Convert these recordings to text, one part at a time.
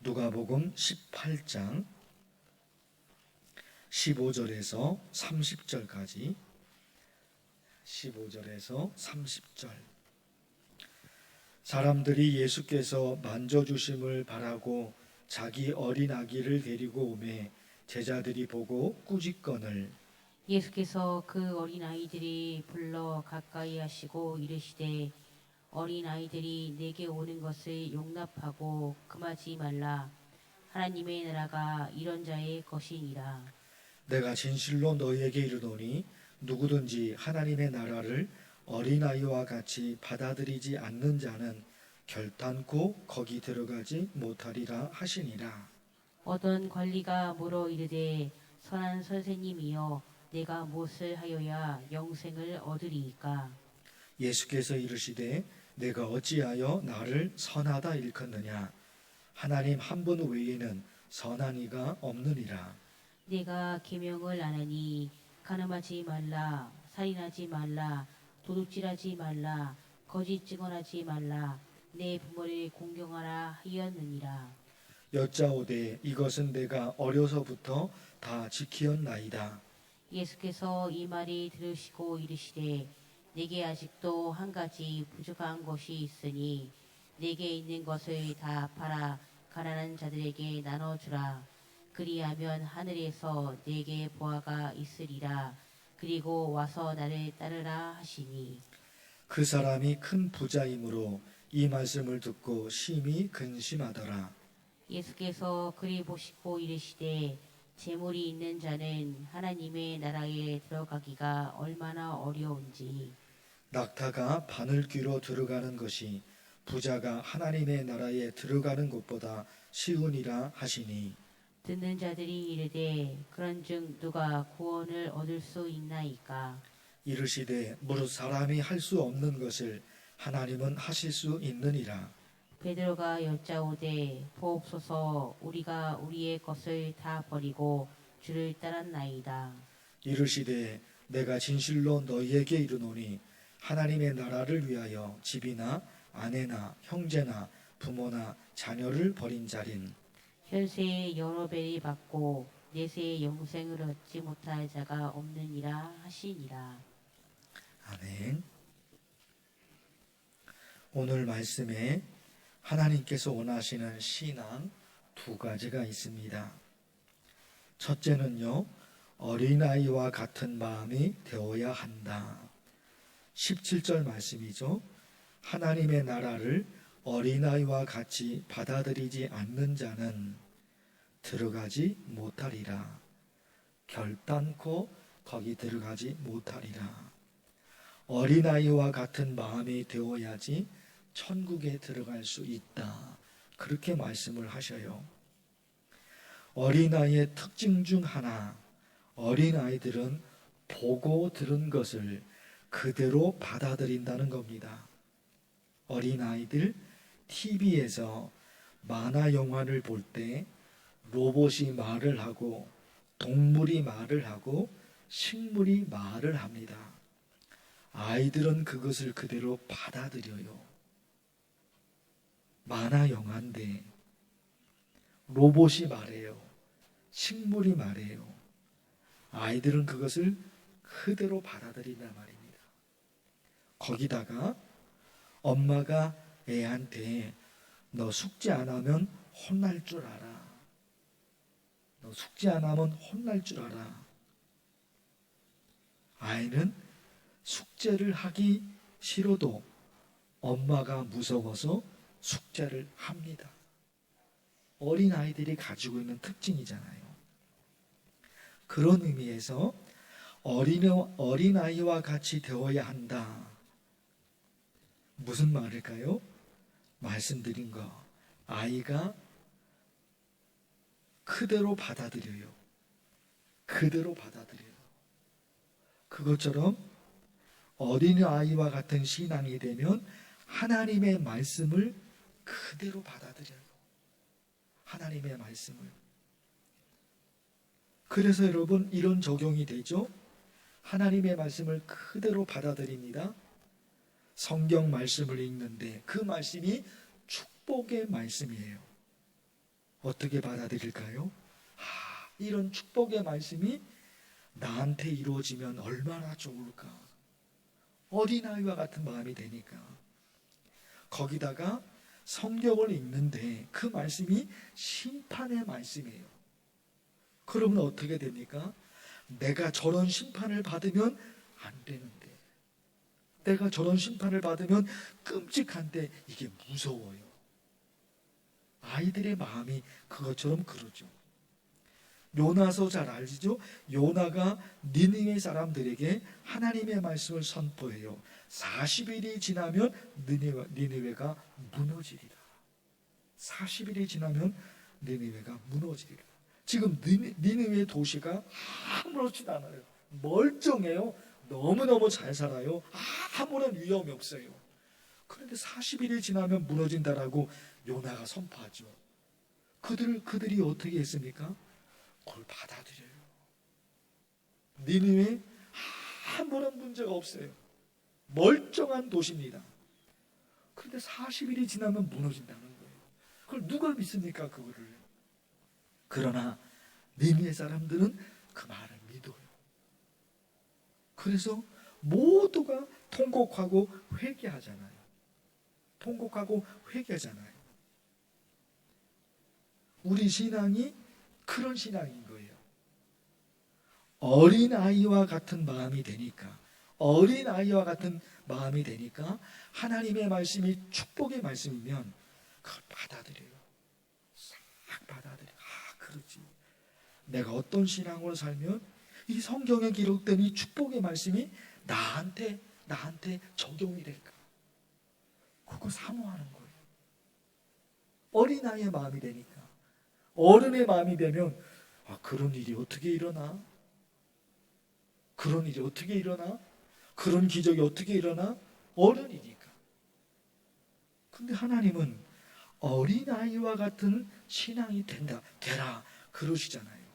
누가복음 18장 15절에서 30절까지. 15절에서 30절. 사람들이 예수께서 만져 주심을 바라고 자기 어린 아기를 데리고 오매 제자들이 보고 꾸짖건을 예수께서 그 어린 아이들이 불러 가까이 하시고 이르시되 어린 아이들이 내게 오는 것을 용납하고 금하지 말라. 하나님의 나라가 이런 자의 것이니라. 내가 진실로 너희에게 이르노니 누구든지 하나님의 나라를 어린아이와 같이 받아들이지 않는 자는 결단코 거기 들어가지 못하리라 하시니라. 어떤 관리가 물어 이르되 선한 선생님이여 내가 무엇을 하여야 영생을 얻으리이까? 예수께서 이르시되 내가 어찌하여 나를 선하다 일컫느냐 하나님 한 분 외에는 선한 이가 없느니라. 내가 계명을 안하니 가늠하지 말라 살인하지 말라 도둑질하지 말라 거짓 증언하지 말라 내 부모를 공경하라 하였느니라 여짜오되 이것은 내가 어려서부터 다 지키었나이다. 예수께서 이 말이 들으시고 이르시되 내게 아직도 한 가지 부족한 것이 있으니 내게 있는 것을 다 팔아 가난한 자들에게 나눠주라. 그리하면 하늘에서 내게 보아가 있으리라. 그리고 와서 나를 따르라 하시니. 그 사람이 큰 부자이므로 이 말씀을 듣고 심히 근심하더라. 예수께서 그리 보시고 이르시되 재물이 있는 자는 하나님의 나라에 들어가기가 얼마나 어려운지 낙타가 바늘귀로 들어가는 것이 부자가 하나님의 나라에 들어가는 것보다 쉬우니라 하시니. 듣는 자들이 이르되 그런즉 누가 구원을 얻을 수 있나이까? 이르시되 무릇 사람이 할 수 없는 것을 하나님은 하실 수 있느니라. 베드로가 여짜오되 보옵소서 우리가 우리의 것을 다 버리고 주를 따랐나이다. 이르시되 내가 진실로 너희에게 이르노니 하나님의 나라를 위하여 집이나 아내나 형제나 부모나 자녀를 버린 자린 현세에 여러 배를 받고 내세의 영생을 얻지 못할 자가 없느니라 하시니라 아멘. 오늘 말씀에 하나님께서 원하시는 신앙 두 가지가 있습니다. 첫째는요, 어린아이와 같은 마음이 되어야 한다. 17절 말씀이죠. 하나님의 나라를 어린아이와 같이 받아들이지 않는 자는 들어가지 못하리라. 결단코 거기 들어가지 못하리라. 어린아이와 같은 마음이 되어야지 천국에 들어갈 수 있다. 그렇게 말씀을 하셔요. 어린아이의 특징 중 하나, 어린아이들은 보고 들은 것을 그대로 받아들인다는 겁니다. 어린아이들 TV에서 만화 영화를 볼 때 로봇이 말을 하고 동물이 말을 하고 식물이 말을 합니다. 아이들은 그것을 그대로 받아들여요. 만화 영화인데 로봇이 말해요. 식물이 말해요. 아이들은 그것을 그대로 받아들인단 말입니다. 거기다가 엄마가 애한테 너 숙제 안 하면 혼날 줄 알아. 너 숙제 안 하면 혼날 줄 알아. 아이는 숙제를 하기 싫어도 엄마가 무서워서 숙제를 합니다. 어린 아이들이 가지고 있는 특징이잖아요. 그런 의미에서 어린 어린 아이와 같이 되어야 한다. 무슨 말일까요? 말씀드린 거 아이가 그대로 받아들여요. 그대로 받아들여요. 그것처럼 어린 아이와 같은 신앙이 되면 하나님의 말씀을 그대로 받아들여요. 하나님의 말씀을. 그래서 여러분 이런 적용이 되죠. 하나님의 말씀을 그대로 받아들입니다. 성경 말씀을 읽는데 그 말씀이 축복의 말씀이에요. 어떻게 받아들일까요? 아, 이런 축복의 말씀이 나한테 이루어지면 얼마나 좋을까. 어린아이와 같은 마음이 되니까. 거기다가 성경을 읽는데 그 말씀이 심판의 말씀이에요. 그러면 어떻게 됩니까? 내가 저런 심판을 받으면 안 되는데. 내가 저런 심판을 받으면 끔찍한데 이게 무서워요. 아이들의 마음이 그것처럼 그러죠. 요나서 잘 알지죠? 요나가 니느웨 사람들에게 하나님의 말씀을 선포해요. 40일이 지나면 니느웨, 니느웨가 무너지리라. 40일이 지나면 니느웨가 무너지리라. 지금 니느웨 도시가 아무렇지도 않아요. 멀쩡해요. 너무너무 잘 살아요. 아무런 위험이 없어요. 그런데 40일이 지나면 무너진다라고 요나가 선포하죠. 그들 그들이 어떻게 했습니까? 그걸 받아들여요. 니느웨 아무런 문제가 없어요. 멀쩡한 도시입니다. 그런데 40일이 지나면 무너진다는 거예요. 그걸 누가 믿습니까? 그거를. 그러나 니느웨 사람들은 그 말을. 그래서 모두가 통곡하고 회개하잖아요. 통곡하고 회개하잖아요. 우리 신앙이 그런 신앙인 거예요. 어린 아이와 같은 마음이 되니까 어린 아이와 같은 마음이 되니까 하나님의 말씀이 축복의 말씀이면 그걸 받아들여요. 싹 받아들여. 아, 그렇지. 내가 어떤 신앙으로 살면 이 성경에 기록된 이 축복의 말씀이 나한테 나한테 적용이 될까? 그거 사모하는 거예요. 어린아이의 마음이 되니까. 어른의 마음이 되면 아, 그런 일이 어떻게 일어나? 그런 일이 어떻게 일어나? 그런 기적이 어떻게 일어나? 어른이니까. 근데 하나님은 어린아이와 같은 신앙이 된다, 되라, 그러시잖아요.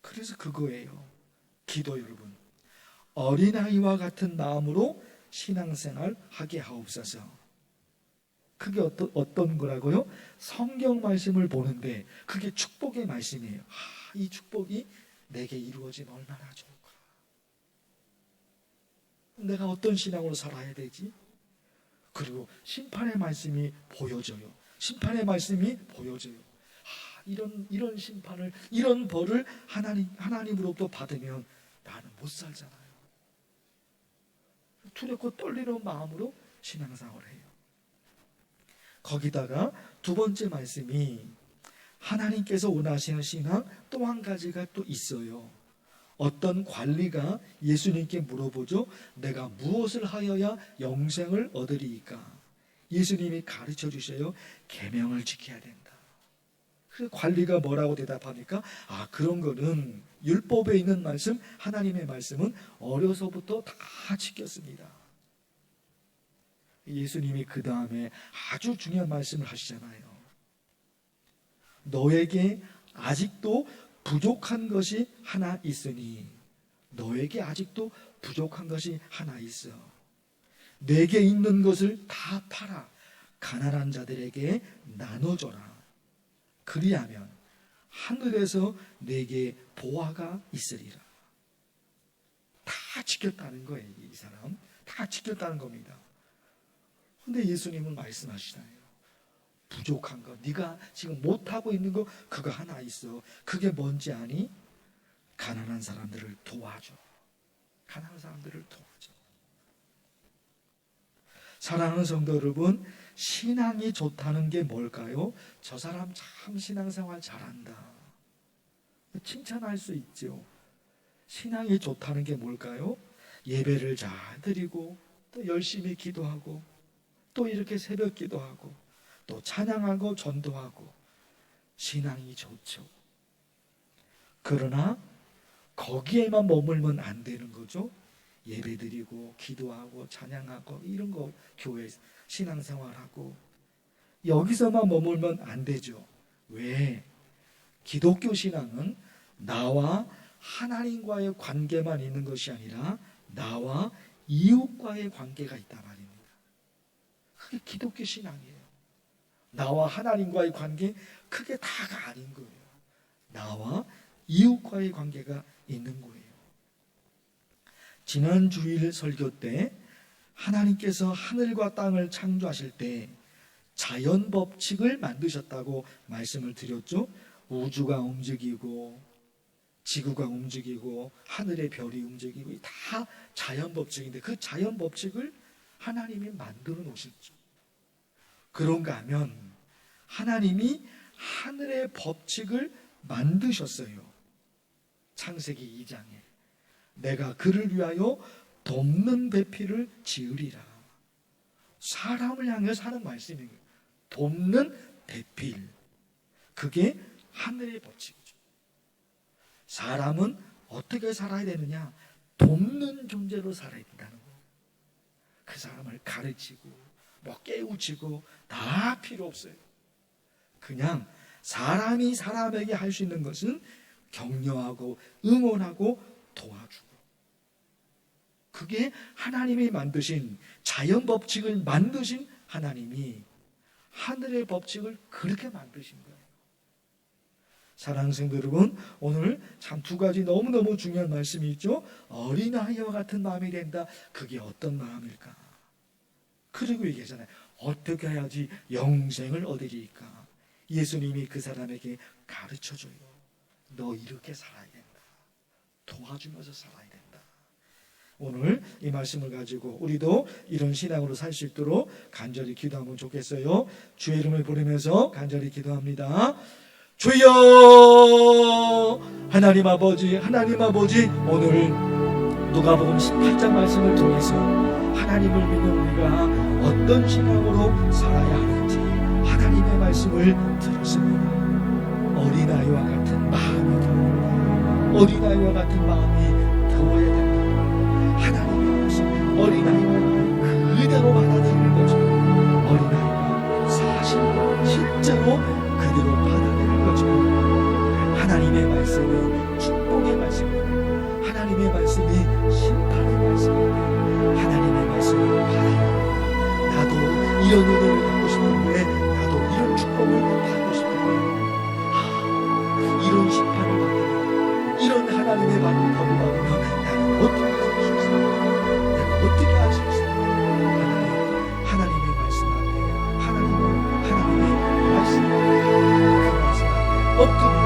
그래서 그거예요. 기도 여러분. 어린아이와 같은 마음으로 신앙생활 하게 하옵소서. 그게 어떤, 어떤 거라고요? 성경 말씀을 보는데 그게 축복의 말씀이에요. 아, 이 축복이 내게 이루어지면 얼마나 좋을까. 내가 어떤 신앙으로 살아야 되지? 그리고 심판의 말씀이 보여져요. 심판의 말씀이 보여져요. 아, 이런 이런 심판을 이런 벌을 하나님 하나님으로부터 받으면 나는 못 살잖아요. 두렵고 떨리는 마음으로 신앙생활을 해요. 거기다가 두 번째 말씀이 하나님께서 원하시는 신앙 또 한 가지가 또 있어요. 어떤 관리가 예수님께 물어보죠. 내가 무엇을 하여야 영생을 얻으리이까? 예수님이 가르쳐 주셔요. 계명을 지켜야 된다. 그 관리가 뭐라고 대답합니까? 아, 그런 거는 율법에 있는 말씀, 하나님의 말씀은 어려서부터 다 지켰습니다. 예수님이 그 다음에 아주 중요한 말씀을 하시잖아요. 너에게 아직도 부족한 것이 하나 있으니 너에게 아직도 부족한 것이 하나 있어. 내게 있는 것을 다 팔아 가난한 자들에게 나눠줘라. 그리하면 하늘에서 내게 보화가 있으리라. 다 지켰다는 거예요, 이 사람. 다 지켰다는 겁니다. 근데 예수님은 말씀하시잖아요. 부족한 거, 네가 지금 못하고 있는 거 그거 하나 있어. 그게 뭔지 아니? 가난한 사람들을 도와줘. 가난한 사람들을 도와줘. 사랑하는 성도 여러분, 신앙이 좋다는 게 뭘까요? 저 사람 참 신앙생활 잘한다. 칭찬할 수 있죠. 신앙이 좋다는 게 뭘까요? 예배를 잘 드리고 또 열심히 기도하고 또 이렇게 새벽 기도하고 또 찬양하고 전도하고 신앙이 좋죠. 그러나 거기에만 머물면 안 되는 거죠. 예배드리고 기도하고 찬양하고 이런 거 교회 신앙생활하고 여기서만 머물면 안 되죠. 왜? 기독교 신앙은 나와 하나님과의 관계만 있는 것이 아니라 나와 이웃과의 관계가 있단 말입니다. 그게 기독교 신앙이에요. 나와 하나님과의 관계 크게 다가 아닌 거예요. 나와 이웃과의 관계가 있는 거예요. 지난 주일 설교 때 하나님께서 하늘과 땅을 창조하실 때 자연 법칙을 만드셨다고 말씀을 드렸죠. 우주가 움직이고 지구가 움직이고 하늘의 별이 움직이고 이다 자연 법칙인데 그 자연 법칙을 하나님이 만들어 놓으셨죠. 그런가 하면 하나님이 하늘의 법칙을 만드셨어요. 창세기 2장에 내가 그를 위하여 돕는 배필을 지으리라. 사람을 향해서 하는 말씀이에요. 돕는 배필. 그게 하늘의 법칙이죠. 사람은 어떻게 살아야 되느냐? 돕는 존재로 살아야 된다는 거. 그 사람을 가르치고, 뭐 깨우치고 다 필요 없어요. 그냥 사람이 사람에게 할 수 있는 것은 격려하고 응원하고. 그게 하나님이 만드신 자연 법칙을 만드신 하나님이 하늘의 법칙을 그렇게 만드신 거예요. 사랑하는 여러분, 오늘 참 두 가지 너무너무 중요한 말씀이 있죠. 어린아이와 같은 마음이 된다. 그게 어떤 마음일까? 그리고 얘기하잖아요. 어떻게 해야지 영생을 얻으리까? 예수님이 그 사람에게 가르쳐 줘요. 너 이렇게 살아야 된다. 도와주면서 살아야 된다. 오늘 이 말씀을 가지고 우리도 이런 신앙으로 살 수 있도록 간절히 기도하면 좋겠어요. 주의 이름을 부르면서 간절히 기도합니다. 주여 하나님 아버지 하나님 아버지 오늘 누가복음 18장 말씀을 통해서 하나님을 믿는 우리가 어떤 신앙으로 살아야 하는지 하나님의 말씀을 들었습니다. 어린아이와 같은 마음이 어린아이와 같은 마음이 되어야 된다. 하나님의 말씀 어린아이와 그대로 받아들이는 거죠. 어린아이가 사실 실제로 그대로 받아들이는 거죠. 하나님의 말씀이 축복의 말씀입니다. 하나님의 말씀이 심판의 말씀입니다. 하나님의 말씀을 받아요. 나도 이런 은혜를 我。